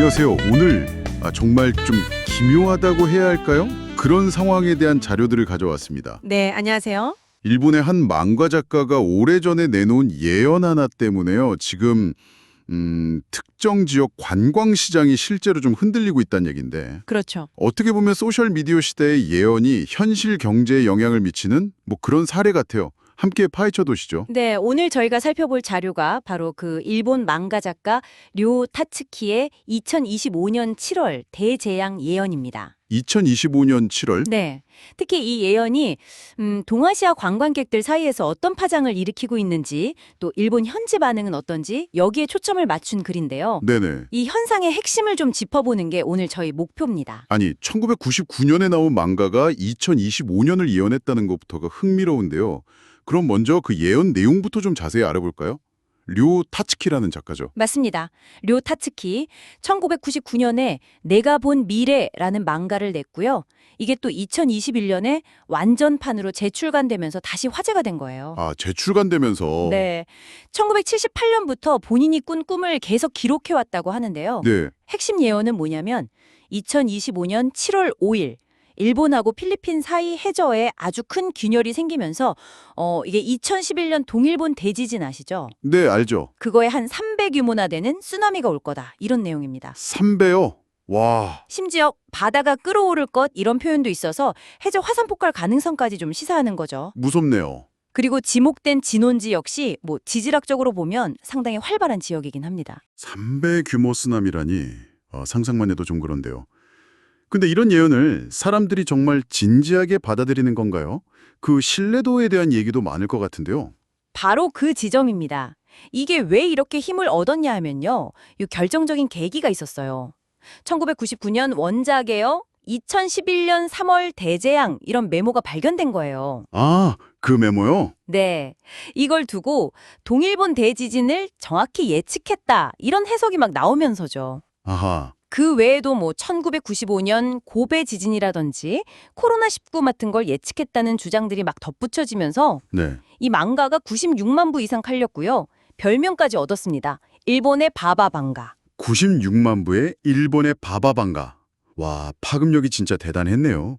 안녕하세요. 오늘 아, 정말 좀 기묘하다고 해야 할까요? 그런 상황에 대한 자료들을 가져왔습니다. 네, 안녕하세요. 일본의 한 망가 작가가 오래전에 내놓은 예언 하나 때문에요. 지금 음, 특정 지역 관광 시장이 실제로 좀 흔들리고 있다는 얘긴데 그렇죠. 어떻게 보면 소셜 미디어 시대의 예언이 현실 경제에 영향을 미치는 뭐 그런 사례 같아요. 함께 파헤쳐 도시죠. 네, 오늘 저희가 살펴볼 자료가 바로 그 일본 망가 작가 료 타츠키의 2025년 7월 대재앙 예언입니다. 2025년 7월 네. 특히 이 예언이 음, 동아시아 관광객들 사이에서 어떤 파장을 일으키고 있는지 또 일본 현지 반응은 어떤지 여기에 초점을 맞춘 글인데요. 네네. 이 현상의 핵심을 좀 짚어보는 게 오늘 저희 목표입니다. 아니 1999년에 나온 망가가 2025년을 예언했다는 것부터가 흥미로운데요. 그럼 먼저 그 예언 내용부터 좀 자세히 알아볼까요? 료 타츠키라는 작가죠. 맞습니다. 료 타츠키 1999년에 내가 본 미래라는 망가를 냈고요. 이게 또 2021년에 완전판으로 재출간되면서 다시 화제가 된 거예요. 아 재출간되면서 네. 1978년부터 본인이 꾼 꿈을 계속 기록해 왔다고 하는데요. 네. 핵심 예언은 뭐냐면 2025년 7월 5일 일본하고 필리핀 사이 해저에 아주 큰 균열이 생기면서 어 이게 2011년 동일본 대지진 아시죠? 네, 알죠. 그거에 한 3배 규모나 되는 쓰나미가 올 거다. 이런 내용입니다. 3배요. 와. 심지어 바다가 끓어오를 것 이런 표현도 있어서 해저 화산 폭발 가능성까지 좀 시사하는 거죠. 무섭네요. 그리고 지목된 진원지 역시 뭐 지질학적으로 보면 상당히 활발한 지역이긴 합니다. 3배 규모 쓰나미라니 어, 상상만 해도 좀 그런데요. 근데 이런 예언을 사람들이 정말 진지하게 받아들이는 건가요? 그 신뢰도에 대한 얘기도 많을 것 같은데요. 바로 그 지점입니다. 이게 왜 이렇게 힘을 얻었냐 하면요. 이 결정적인 계기가 있었어요. 1999년 원작에요. 2011년 3월 대재앙 이런 메모가 발견된 거예요. 아, 그 메모요? 네. 이걸 두고 동일본 대지진을 정확히 예측했다. 이런 해석이 막 나오면서죠. 아하. 그 외에도 뭐 1995년 고베 지진이라든지 코로나19 같은 걸 예측했다는 주장들이 막 덧붙여지면서 네. 이 망가가 96만 부 이상 팔렸고요. 별명까지 얻었습니다. 일본의 바바방가. 96만 부의 일본의 바바방가. 와, 파급력이 진짜 대단했네요.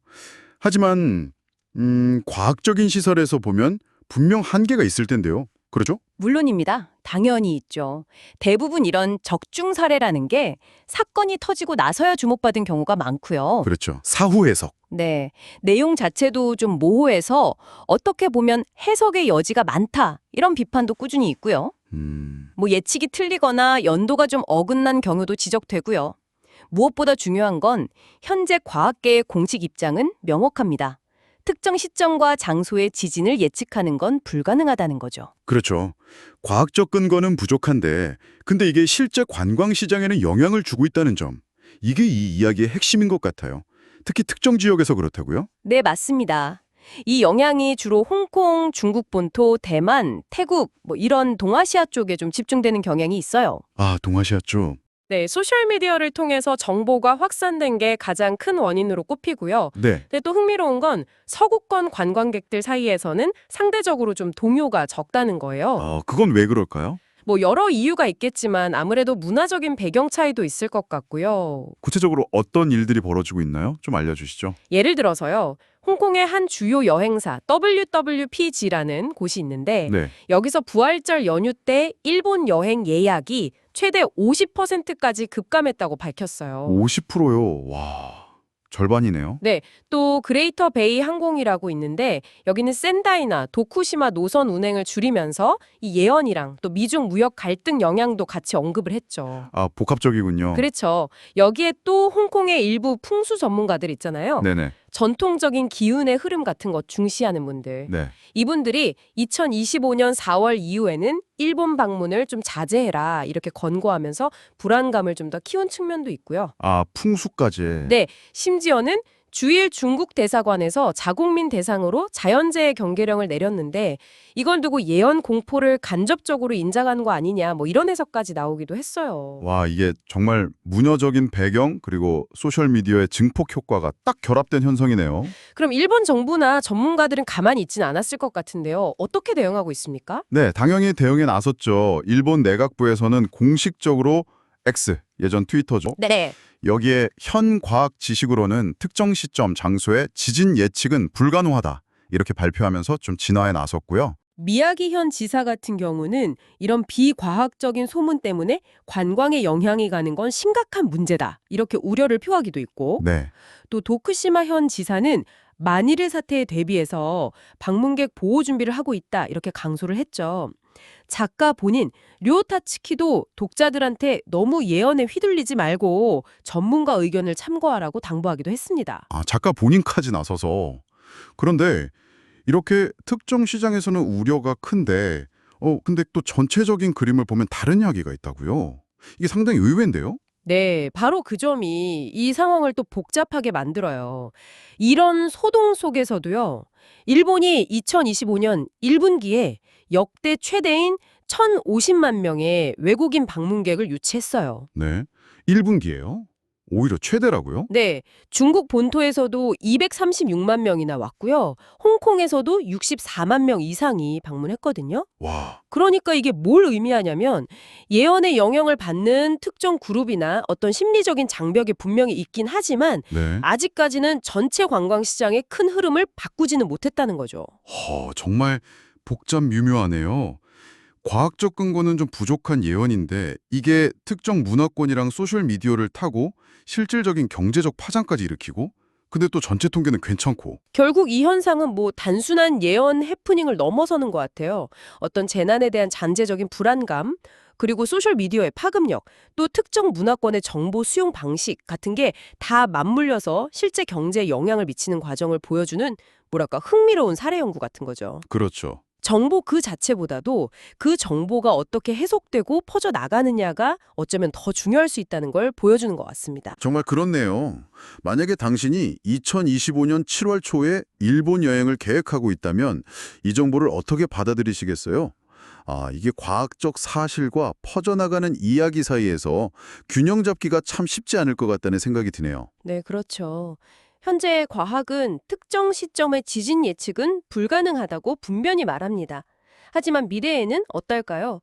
하지만 음, 과학적인 시설에서 보면 분명 한계가 있을 텐데요. 그렇죠? 물론입니다. 당연히 있죠. 대부분 이런 적중 사례라는 게 사건이 터지고 나서야 주목받은 경우가 많고요. 그렇죠. 사후 해석. 네. 내용 자체도 좀 모호해서 어떻게 보면 해석의 여지가 많다. 이런 비판도 꾸준히 있고요. 음. 뭐 예측이 틀리거나 연도가 좀 어긋난 경우도 지적되고요. 무엇보다 중요한 건 현재 과학계의 공식 입장은 명확합니다. 특정 시점과 장소의 지진을 예측하는 건 불가능하다는 거죠. 그렇죠. 과학적 근거는 부족한데 근데 이게 실제 관광 시장에는 영향을 주고 있다는 점. 이게 이 이야기의 핵심인 것 같아요. 특히 특정 지역에서 그렇다고요? 네, 맞습니다. 이 영향이 주로 홍콩, 중국 본토, 대만, 태국 뭐 이런 동아시아 쪽에 좀 집중되는 경향이 있어요. 아, 동아시아 쪽. 네, 소셜미디어를 통해서 정보가 확산된 게 가장 큰 원인으로 꼽히고요. 네. 근데 또 흥미로운 건 서구권 관광객들 사이에서는 상대적으로 좀 동요가 적다는 거예요. 아, 그건 왜 그럴까요? 뭐 여러 이유가 있겠지만 아무래도 문화적인 배경 차이도 있을 것 같고요. 구체적으로 어떤 일들이 벌어지고 있나요? 좀 알려주시죠. 예를 들어서요. 홍콩의 한 주요 여행사 WWPG라는 곳이 있는데 네. 여기서 부활절 연휴 때 일본 여행 예약이 최대 50%까지 급감했다고 밝혔어요. 50%요. 와, 절반이네요. 또 그레이터 베이 항공이라고 있는데 여기는 센다이나 도쿠시마 노선 운행을 줄이면서 이 예언이랑 또 미중 무역 갈등 영향도 같이 언급을 했죠. 아, 복합적이군요. 그렇죠. 여기에 또 홍콩의 일부 풍수 전문가들 있잖아요. 네네. 전통적인 기운의 흐름 같은 거 중시하는 분들. 네. 이분들이 2025년 4월 이후에는 일본 방문을 좀 자제해라 이렇게 권고하면서 불안감을 좀 더 키운 측면도 있고요. 아, 풍수까지. 네. 심지어는 주일 중국 대사관에서 자국민 대상으로 자연재해 경계령을 내렸는데 이걸 두고 예언 공포를 간접적으로 인정한 거 아니냐 뭐 이런 해석까지 나오기도 했어요. 와, 이게 정말 문화적인 배경 그리고 소셜 미디어의 증폭 효과가 딱 결합된 현상이네요. 그럼 일본 정부나 전문가들은 가만히 있진 않았을 것 같은데요. 어떻게 대응하고 있습니까? 네, 당연히 대응에 나섰죠. 일본 내각부에서는 공식적으로 X, 예전 트위터죠. 네. 여기에 현 과학 지식으로는 특정 시점, 장소의 지진 예측은 불가능하다. 이렇게 발표하면서 좀 진화에 나섰고요. 미야기현 지사 같은 경우는 이런 비과학적인 소문 때문에 관광에 영향이 가는 건 심각한 문제다. 이렇게 우려를 표하기도 있고 네. 또또 도쿠시마 현 지사는 만일의 사태에 대비해서 방문객 보호 준비를 하고 있다. 이렇게 강조를 했죠. 작가 본인 료타츠키도 독자들한테 너무 예언에 휘둘리지 말고 전문가 의견을 참고하라고 당부하기도 했습니다. 아, 작가 본인까지 나서서 그런데 이렇게 특정 시장에서는 우려가 큰데 어 근데 또 전체적인 그림을 보면 다른 이야기가 있다고요. 이게 상당히 의외인데요. 네, 바로 그 점이 이 상황을 또 복잡하게 만들어요. 이런 소동 속에서도요, 일본이 2025년 1분기에 역대 최대인 1,050만 명의 외국인 방문객을 유치했어요. 네. 1분기예요. 오히려 최대라고요? 네, 중국 본토에서도 236만 명이나 왔고요. 홍콩에서도 64만 명 이상이 방문했거든요. 와. 그러니까 이게 뭘 의미하냐면 예언의 영향을 받는 특정 그룹이나 어떤 심리적인 장벽이 분명히 있긴 하지만 네. 아직까지는 전체 관광 시장의 큰 흐름을 바꾸지는 못했다는 거죠. 허, 정말 복잡 미묘하네요. 과학적 근거는 좀 부족한 예언인데 이게 특정 문화권이랑 소셜 미디어를 타고 실질적인 경제적 파장까지 일으키고 근데 또 전체 통계는 괜찮고 결국 이 현상은 뭐 단순한 예언 해프닝을 넘어서는 것 같아요. 어떤 재난에 대한 잔재적인 불안감, 그리고 소셜 미디어의 파급력, 또 특정 문화권의 정보 수용 방식 같은 게 다 맞물려서 실제 경제에 영향을 미치는 과정을 보여주는 뭐랄까 흥미로운 사례 연구 같은 거죠. 그렇죠. 정보 그 자체보다도 그 정보가 어떻게 해석되고 퍼져 나가느냐가 어쩌면 더 중요할 수 있다는 걸 보여주는 것 같습니다. 정말 그렇네요. 만약에 당신이 2025년 7월 초에 일본 여행을 계획하고 있다면 이 정보를 어떻게 받아들이시겠어요? 아, 이게 과학적 사실과 퍼져나가는 이야기 사이에서 균형 잡기가 참 쉽지 않을 것 같다는 생각이 드네요. 네, 그렇죠. 현재 과학은 특정 시점의 지진 예측은 불가능하다고 분명히 말합니다. 하지만 미래에는 어떨까요?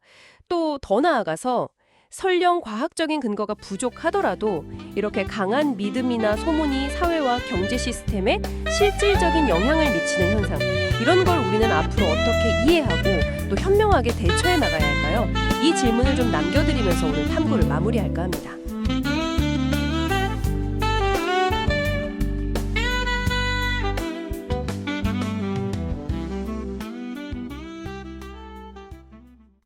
또 더 나아가서 설령 과학적인 근거가 부족하더라도 이렇게 강한 믿음이나 소문이 사회와 경제 시스템에 실질적인 영향을 미치는 현상 이런 걸 우리는 앞으로 어떻게 이해하고 또 현명하게 대처해 나가야 할까요? 이 질문을 좀 남겨드리면서 오늘 탐구를 마무리할까 합니다.